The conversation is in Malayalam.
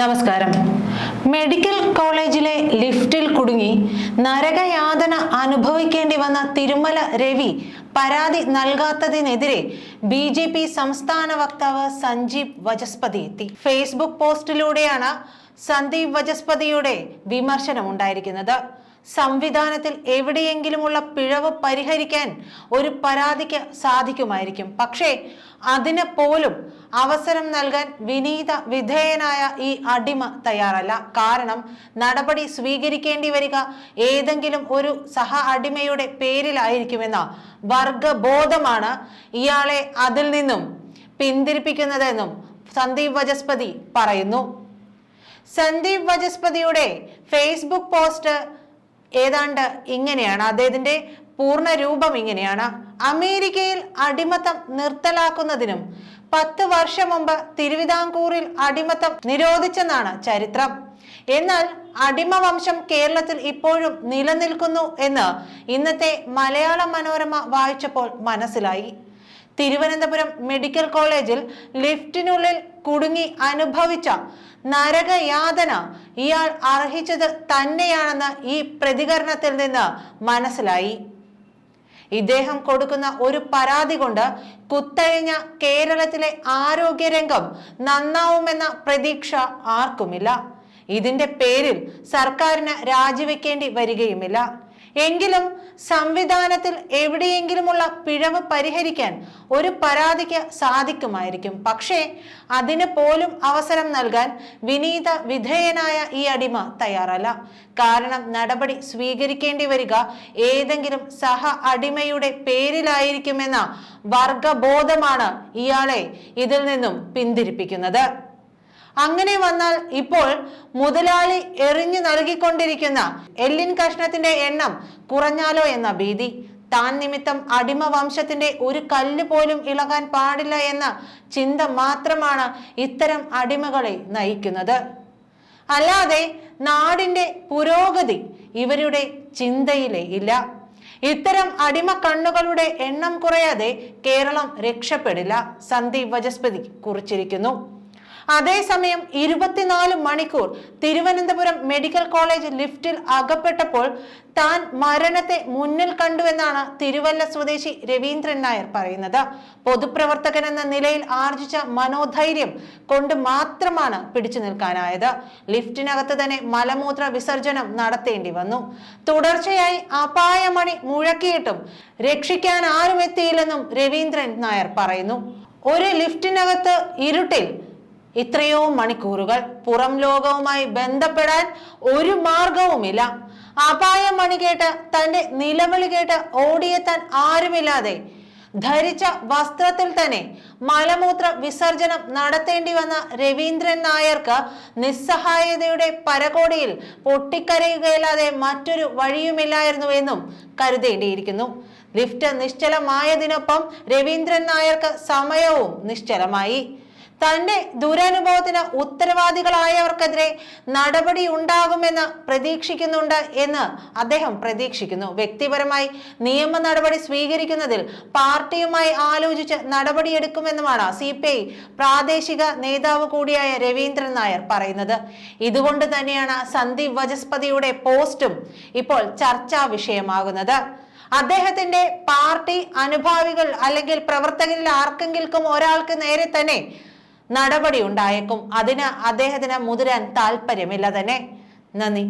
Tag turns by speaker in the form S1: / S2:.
S1: നമസ്കാരം. മെഡിക്കൽ കോളേജിലെ ലിഫ്റ്റിൽ കുടുങ്ങി നരകയാതന അനുഭവിക്കേണ്ടി വന്ന തിരുമല രവി പരാതി നൽകാത്തതിനെതിരെ ബി ജെ പി സംസ്ഥാന വക്താവ് സഞ്ജീവ് വജസ്പതി എത്തി. ഫേസ്ബുക്ക് പോസ്റ്റിലൂടെയാണ് സന്ദീപ് വജസ്പതിയുടെ വിമർശനം വിമർശനമുണ്ടായിരിക്കുന്നത്. സംവിധാനത്തിൽ എവിടെയെങ്കിലുമുള്ള പിഴവ് പരിഹരിക്കാൻ ഒരു പരാതിക്ക് സാധിക്കുമായിരിക്കും. പക്ഷേ അതിന് പോലും അവസരം നൽകാൻ വിനീത വിധേയനായ ഈ അടിമ തയ്യാറല്ല. കാരണം നടപടി സ്വീകരിക്കേണ്ടി വരിക ഏതെങ്കിലും ഒരു സഹ അടിമയുടെ പേരിലായിരിക്കുമെന്ന വർഗബോധമാണ് ഇയാളെ അതിൽ നിന്നും പിന്തിരിപ്പിക്കുന്നതെന്നും സന്ദീപ് വചസ്പതി പറയുന്നു. സന്ദീപ് വചസ്പതിയുടെ ഫേസ്ബുക്ക് പോസ്റ്റ് ഏതാണ്ട് ഇങ്ങനെയാണ് അദ്ദേഹത്തിന്റെ പൂർണ രൂപം ഇങ്ങനെയാണ്. അമേരിക്കയിൽ അടിമത്തം നിർത്തലാക്കുന്നതിനും പത്ത് വർഷം മുമ്പ് തിരുവിതാംകൂറിൽ അടിമത്തം നിരോധിച്ചെന്നാണ് ചരിത്രം. എന്നാൽ അടിമ വംശം കേരളത്തിൽ ഇപ്പോഴും നിലനിൽക്കുന്നു എന്ന് ഇന്നത്തെ മലയാള മനോരമ വായിച്ചപ്പോൾ മനസ്സിലായി. തിരുവനന്തപുരം മെഡിക്കൽ കോളേജിൽ ലിഫ്റ്റിനുള്ളിൽ കുടുങ്ങി അനുഭവിച്ച നരകയാതന ഇയാൾ അർഹിച്ചത് തന്നെയാണെന്ന് ഈ പ്രതികരണത്തിൽ നിന്ന് മനസ്സിലായി. ഇദ്ദേഹം കൊടുക്കുന്ന ഒരു പരാതി കൊണ്ട് കുത്തഴിഞ്ഞ കേരളത്തിലെ ആരോഗ്യരംഗം നന്നാവുമെന്ന പ്രതീക്ഷ ആർക്കുമില്ല. ഇതിന്റെ പേരിൽ സർക്കാരിന് രാജിവെക്കേണ്ടി വരികയുമില്ല. എങ്കിലും സംവിധാനത്തിൽ എവിടെയെങ്കിലുമുള്ള പിഴവ് പരിഹരിക്കാൻ ഒരു പരാതിക്ക് സാധിക്കുമായിരിക്കും. പക്ഷേ അതിന് പോലും അവസരം നൽകാൻ വിനീത വിധേയനായ ഈ അടിമ തയ്യാറല്ല. കാരണം നടപടി സ്വീകരിക്കേണ്ടി വരിക ഏതെങ്കിലും സഹ അടിമയുടെ പേരിലായിരിക്കുമെന്ന വർഗബോധമാണ് ഇയാളെ ഇതിൽ നിന്നും പിന്തിരിപ്പിക്കുന്നത്. അങ്ങനെ വന്നാൽ ഇപ്പോൾ മുതലാളി എറിഞ്ഞു നൽകിക്കൊണ്ടിരിക്കുന്ന എല്ലിൻ കഷ്ണത്തിന്റെ എണ്ണം കുറഞ്ഞാലോ എന്ന ഭീതി. താൻ നിമിത്തം അടിമ വംശത്തിന്റെ ഒരു കല്ല് പോലും ഇളകാൻ പാടില്ല എന്ന ചിന്ത മാത്രമാണ് ഇത്തരം അടിമകളെ നയിക്കുന്നത്. അല്ലാതെ നാടിന്റെ പുരോഗതി ഇവരുടെ ചിന്തയിലേ ഇല്ല. ഇത്തരം അടിമ കണ്ണുകളുടെ എണ്ണം കുറയാതെ കേരളം രക്ഷപ്പെടില്ല. സന്ദീപ് വജസ്പതി കുറിച്ചിരിക്കുന്നു. അതേസമയം ഇരുപത്തിനാല് മണിക്കൂർ തിരുവനന്തപുരം മെഡിക്കൽ കോളേജ് ലിഫ്റ്റിൽ അകപ്പെട്ടപ്പോൾ താൻ മരണത്തെ മുന്നിൽ കണ്ടുവെന്നാണ് തിരുവല്ല സ്വദേശി രവീന്ദ്രൻ നായർ പറയുന്നത്. പൊതുപ്രവർത്തകൻ എന്ന നിലയിൽ ആർജിച്ച മനോധൈര്യം കൊണ്ട് മാത്രമാണ് പിടിച്ചു നിൽക്കാനായത്. ലിഫ്റ്റിനകത്ത് തന്നെ മലമൂത്ര വിസർജനം നടത്തേണ്ടി വന്നു. തുടർച്ചയായി അപായമണി മുഴക്കിയിട്ടും രക്ഷിക്കാൻ ആരും എത്തിയില്ലെന്നും രവീന്ദ്രൻ നായർ പറയുന്നു. ഒരു ലിഫ്റ്റിനകത്ത് ഇരുട്ടിൽ ഇത്രയോ മണിക്കൂറുകൾ പുറം ലോകവുമായി ബന്ധപ്പെടാൻ ഒരു മാർഗവുമില്ല. അപായം മണി കേട്ട് തന്റെ നിലവിളി കേട്ട് ഓടിയെത്താൻ ആരുമില്ലാതെ ധരിച്ച വസ്ത്രത്തിൽ തന്നെ മലമൂത്ര വിസർജനം നടത്തേണ്ടി വന്ന രവീന്ദ്രൻ നായർക്ക് നിസ്സഹായതയുടെ പരകോടിയിൽ പൊട്ടിക്കരയുകയല്ലാതെ മറ്റൊരു വഴിയുമില്ലായിരുന്നു എന്നും കരുതേണ്ടിയിരിക്കുന്നു. ലിഫ്റ്റ് നിശ്ചലമായതിനൊപ്പം രവീന്ദ്രൻ നായർക്ക് സമയവും നിശ്ചലമായി. തന്റെ ദുരനുഭവത്തിന് ഉത്തരവാദികളായവർക്കെതിരെ നടപടി ഉണ്ടാകുമെന്ന് പ്രതീക്ഷിക്കുന്നുണ്ട് എന്ന് അദ്ദേഹം പ്രതീക്ഷിക്കുന്നു. വ്യക്തിപരമായി നിയമ നടപടി സ്വീകരിക്കുന്നതിൽ പാർട്ടിയുമായി ആലോചിച്ച് നടപടിയെടുക്കുമെന്നുമാണ് സി പി ഐ പ്രാദേശിക നേതാവ് കൂടിയായ രവീന്ദ്രൻ നായർ പറയുന്നത്. ഇതുകൊണ്ട് തന്നെയാണ് സന്ദീപ് വചസ്പതിയുടെ പോസ്റ്റും ഇപ്പോൾ ചർച്ചാ വിഷയമാകുന്നത്. അദ്ദേഹത്തിന്റെ പാർട്ടി അനുഭാവികൾ അല്ലെങ്കിൽ പ്രവർത്തകരിൽ ആർക്കെങ്കിലും ഒരാൾക്ക് നേരെ തന്നെ നടപടി ഉണ്ടായേക്കും അതിന് അദ്ദേഹത്തിന് മുതിരാൻ താല്പര്യമില്ല തന്നെ. നന്ദി.